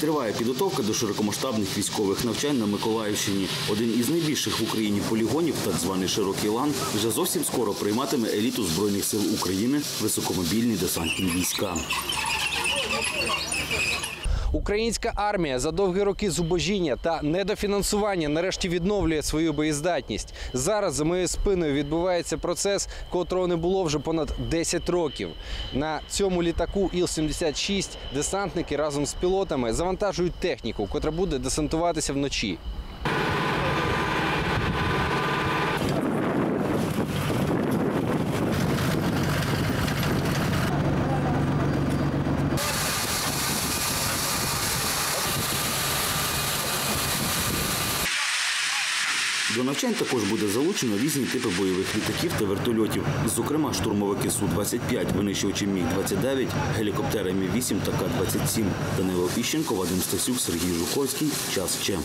Триває підготовка до широкомасштабних військових навчань на Миколаївщині. Один із найбільших в Україні полігонів, так званий Широкий лан, вже зовсім скоро прийматиме еліту Збройних сил України високомобільні десантні війська. Українська армія за довгі роки зубожіння та недофінансування нарешті відновлює свою боєздатність. Зараз за моєю спиною відбувається процес, котрого не було вже понад 10 років. На цьому літаку Іл-76 десантники разом з пілотами завантажують техніку, котра буде десантуватися вночі. До навчань також буде залучено різні типи бойових літаків та вертольотів, зокрема штурмовики Су-25, винищувачі Міг-29, гелікоптери Мі-8 та К-27. Данило Іщенко, Вадим Стасюк, Сергій Жуковський. Час ще.